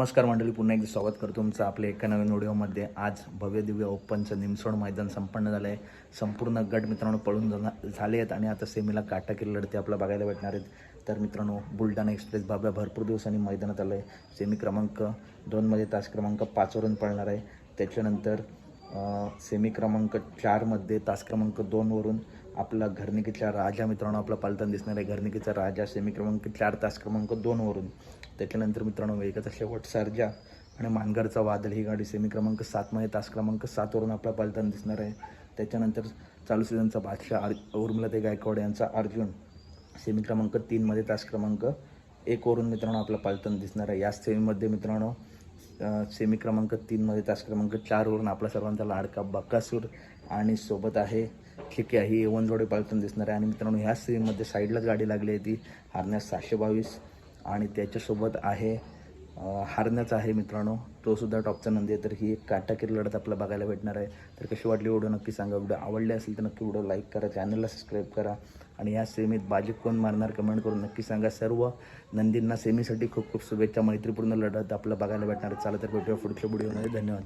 नमस्कार मंडळी पुन्हा एकदा स्वागत करतो तुमचं आपल्या एका नवीन व्हिडिओमध्ये. आज भव्य दिव्य ओपनचं निमसोड मैदान संपन्न झालं आहे संपूर्ण गट मित्रांनो पळून झाले आहेत आणि आता सेमीला काटाकीर लढते आपल्याला बघायला भेटणार आहेत. तर मित्रांनो बुलढाणा एक्सप्रेस बाब्या भरपूर दिवसांनी मैदानात आलं आहे सेमी क्रमांक दोनमध्ये तास क्रमांक पाचवरून पळणार आहे. त्याच्यानंतर सेमी क्रमांक चारमध्ये तास क्रमांक दोनवरून आपला घरनिकीचा राजा मित्रांनो आपला पालताना दिसणार आहे. घरनिकीचा राजा सेमी क्रमांक चार तास क्रमांक दोनवरून त्याच्यानंतर मित्रांनो वेगाचा शेवट सर्जा आणि मानगडचा वादळ ही गाडी सेमी क्रमांक सातमध्ये तास क्रमांक सातवरून आपला पालताना दिसणार आहे. त्याच्यानंतर चालू सीझनचा बादशाह आर उर्मिला ते गायकवाड यांचा अर्जुन सेमी क्रमांक तीनमध्ये तास क्रमांक एकवरून मित्रांनो आपला पालताना दिसणार आहे. या सेमीमध्ये मित्रांनो सेमी क्रमांक तीनमध्ये तास क्रमांक चारवरून आपला सर्वांचा लाडका बकासूर आणि सोबत आहे ठीक आहे ही एवन जोडे दिसणार आहे. आणि मित्रांनो ह्या सेमीमध्ये साईडलाच गाडी लागली आहे ती हारण्यास सहाशे बावीस. आणि त्याच्यासोबत आहे हारण्याचा आहे मित्रांनो. तो सुद्धा टॉपचा नंदी आहे तर ही एक काटाकीर लढत आपल्याला बघायला भेटणार आहे. तर कशी वाटली व्हिडिओ नक्की सांगा. व्हिडिओ आवडले असेल तर नक्की व्हिडिओ लाईक करा चॅनलला सबस्क्राईब करा. आणि या सेमीत बाजी कोण मारणार कमेंट करून नक्की सांगा. सर्व नंदींना सेमीसाठी खूप खूप शुभेच्छा. मैत्रीपूर्ण लढत आपल्याला बघायला भेटणार आहे. तर भेटूया पुढच्या व्हिडिओमध्ये धन्यवाद.